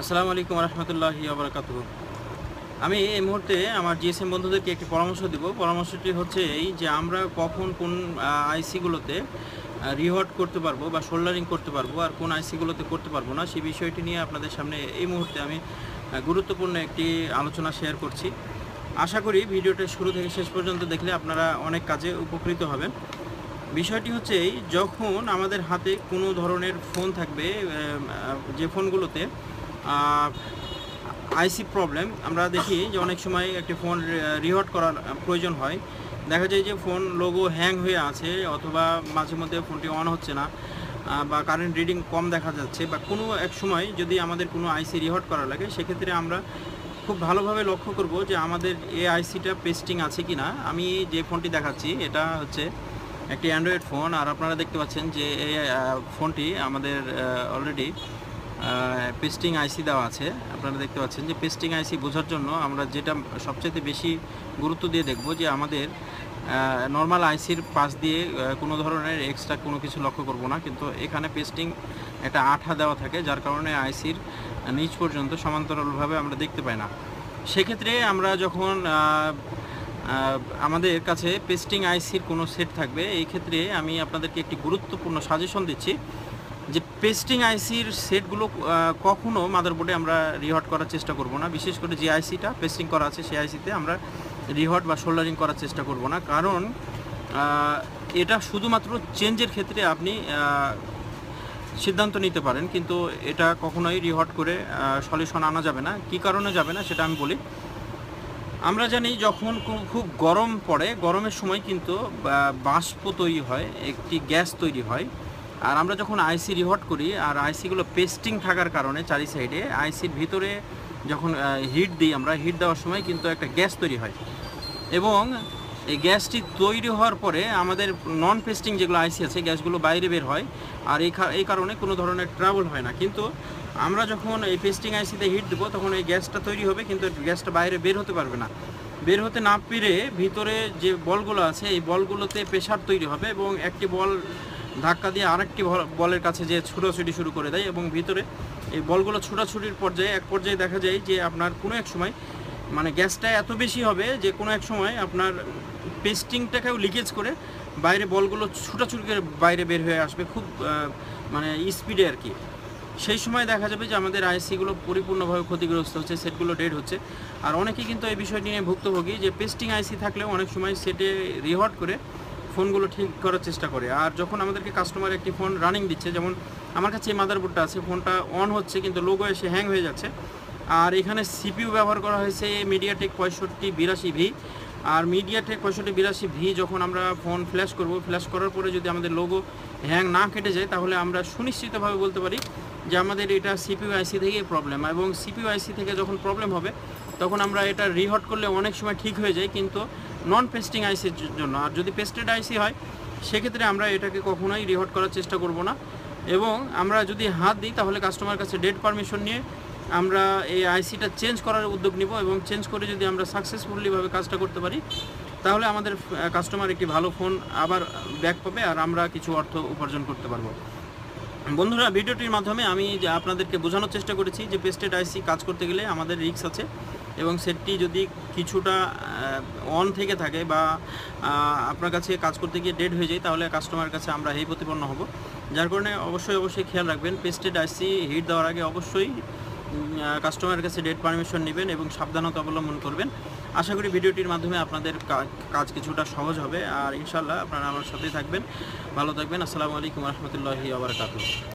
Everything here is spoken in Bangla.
আসসালামু আলাইকুম রহমতুল্লাহি আবরাকাত আমি এই মুহূর্তে আমার জিএসএম বন্ধুদেরকে একটি পরামর্শ দিব। পরামর্শটি হচ্ছে এই যে আমরা কখন কোন আইসিগুলোতে রিহট করতে পারব বা সোল্ডারিং করতে পারব আর কোন আইসিগুলোতে করতে পারব না, সেই বিষয়টি নিয়ে আপনাদের সামনে এই মুহূর্তে আমি গুরুত্বপূর্ণ একটি আলোচনা শেয়ার করছি। আশা করি ভিডিওটা শুরু থেকে শেষ পর্যন্ত দেখলে আপনারা অনেক কাজে উপকৃত হবেন। বিষয়টি হচ্ছে এই, যখন আমাদের হাতে কোনো ধরনের ফোন থাকবে যে ফোনগুলোতে আইসি প্রবলেম আমরা দেখি যে অনেক সময় একটি ফোন রিহট করার প্রয়োজন হয়। দেখা যায় যে ফোন লোগো হ্যাং হয়ে আছে অথবা মাঝে মধ্যে ফোনটি অন হচ্ছে না বা কারেন্ট রিডিং কম দেখা যাচ্ছে, বা কোনো এক সময় যদি আমাদের কোনো আইসি রিহট করা লাগে, সেক্ষেত্রে আমরা খুব ভালোভাবে লক্ষ্য করব যে আমাদের এই আইসিটা পেস্টিং আছে কি না আমি যে ফোনটি দেখাচ্ছি, এটা হচ্ছে একটি অ্যান্ড্রয়েড ফোন আর আপনারা দেখতে পাচ্ছেন যে এই ফোনটি আমাদের অলরেডি পেস্টিং আইসি দেওয়া আছে। আপনারা দেখতে পাচ্ছেন যে পেস্টিং আইসি বোঝার জন্য আমরা যেটা সবচেয়ে বেশি গুরুত্ব দিয়ে দেখব যে আমাদের নর্মাল আইসির পাশ দিয়ে কোনো ধরনের এক্সট্রা কোনো কিছু লক্ষ্য করব না। কিন্তু এখানে পেস্টিং একটা আঠা দেওয়া থাকে, যার কারণে আইসির নিচ পর্যন্ত সমান্তরালভাবে আমরা দেখতে পাই না। সেক্ষেত্রে আমরা যখন আমাদের কাছে পেস্টিং আইসির কোনো সেট থাকবে, এই ক্ষেত্রে আমি আপনাদেরকে একটি গুরুত্বপূর্ণ সাজেশন দিচ্ছি। যে পেস্টিং আইসির সেটগুলো কখনও কখনো মাদারবোর্ডে আমরা রিহট করার চেষ্টা করব না। বিশেষ করে যে আইসিটা পেস্টিং করা আছে, সেই আইসিতে আমরা রিহট বা শোল্ডারিং করার চেষ্টা করব না। কারণ এটা শুধুমাত্র চেঞ্জের ক্ষেত্রে আপনি সিদ্ধান্ত নিতে পারেন, কিন্তু এটা কখনোই রিহট করে সলিউশন আনা যাবে না। কী কারণে যাবে না, সেটা আমি বলি। আমরা জানি যখন খুব গরম পড়ে, গরমের সময় কিন্তু বাষ্প তৈরি হয়, একটি গ্যাস তৈরি হয়। আর আমরা যখন আইসি রিহট করি, আর আইসিগুলো পেস্টিং থাকার কারণে চারি সাইডে আইসির ভিতরে যখন হিট দিই আমরা হিট দেওয়ার সময় কিন্তু একটা গ্যাস তৈরি হয়। এবং এই গ্যাসটি তৈরি হওয়ার পরে আমাদের নন পেস্টিং যেগুলো আইসি আছে গ্যাসগুলো বাইরে বের হয়। আর এই এই কারণে কোনো ধরনের ট্রাবল হয় না। কিন্তু আমরা যখন এই পেস্টিং আইসিতে হিট দেবো, তখন এই গ্যাসটা তৈরি হবে, কিন্তু গ্যাসটা বাইরে বের হতে পারবে না। বের হতে না পেরে ভিতরে যে বলগুলো আছে, এই বলগুলোতে প্রেশার তৈরি হবে এবং একটি বল ধাক্কা দিয়ে আরেকটি বলের কাছে যে ছুটোছুটি শুরু করে দেয় এবং ভিতরে এই বলগুলো ছুটাছুটির পর্যায়ে, এক পর্যায়ে দেখা যায় যে আপনার কোনো এক সময় মানে গ্যাসটা এত বেশি হবে যে কোনো এক সময় আপনার পেস্টিংটাকেও লিকেজ করে বাইরে বলগুলো ছুটাছুটি করে বাইরে বের হয়ে আসবে খুব মানে স্পিডে আর কি। সেই সময় দেখা যাবে যে আমাদের আইসিগুলো পরিপূর্ণভাবে ক্ষতিগ্রস্ত হচ্ছে, সেটগুলো ডেড হচ্ছে। আর অনেকেই কিন্তু এই বিষয়টি নিয়ে ভুক্তভোগী যে পেস্টিং আইসি থাকলেও অনেক সময় সেটে রিহট করে ফোনগুলো ঠিক করার চেষ্টা করে। আর যখন আমাদেরকে কাস্টমার একটি ফোন রানিং দিচ্ছে, যেমন আমার কাছে এই মাদারবোর্ডটা আছে ফোনটা অন হচ্ছে কিন্তু লোগো এসে হ্যাং হয়ে যাচ্ছে। আর এখানে সিপিইউ ব্যবহার করা হয়েছে মিডিয়াটেক পঁয়ষট্টি বিরাশি ভি আর মিডিয়াটেক পঁয়ষট্টি বিরাশি ভি যখন আমরা ফোন ফ্ল্যাশ করব ফ্ল্যাশ করার পরে যদি আমাদের লোগো হ্যাং না কেটে যায়, তাহলে আমরা সুনিশ্চিতভাবে বলতে পারি যে আমাদের এটা সিপিইউ আইসি থেকেই প্রবলেম এবং সিপিইউ আইসি থেকে যখন প্রবলেম হবে, তখন আমরা এটা রিহট করলে অনেক সময় ঠিক হয়ে যায়, কিন্তু নন পেস্টিং আইসির জন্য। আর যদি পেস্টেড আইসি হয়, সেক্ষেত্রে আমরা এটাকে কখনোই রিহট করার চেষ্টা করব না। এবং আমরা যদি হাত দিই, তাহলে কাস্টমার কাছে ডেট পারমিশন নিয়ে আমরা এই আইসিটা চেঞ্জ করার উদ্যোগ নিব এবং চেঞ্জ করে যদি আমরা সাকসেসফুলিভাবে কাজটা করতে পারি, তাহলে আমাদের কাস্টমার একটি ভালো ফোন আবার ব্যাক পাবে আর আমরা কিছু অর্থ উপার্জন করতে পারব। বন্ধুরা, ভিডিওটির মাধ্যমে আমি আপনাদেরকে বোঝানোর চেষ্টা করেছি যে পেস্টেড আইসি কাজ করতে গেলে আমাদের রিস্ক আছে। এবং সেটটি যদি কিছুটা অন থেকে থাকে বা আপনার কাছে কাজ করতে গিয়ে ডেড হয়ে যায়, তাহলে কাস্টমারের কাছে আমরা এই প্রতিপন্ন হব। যার কারণে অবশ্যই অবশ্যই খেয়াল রাখবেন পেস্টেড আইসি হিট দেওয়ার আগে অবশ্যই কাস্টমারের কাছে ডেট পারমিশন নেবেন এবং সাবধানতা অবলম্বন করবেন। আশা করি ভিডিওটির মাধ্যমে আপনাদের কাজ কিছুটা সহজ হবে। আর ইনশাল্লাহ আপনারা আমার সাথেই থাকবেন। ভালো থাকবেন। আসসালামু আলাইকুম রহমতুল্লাহি আবরকাত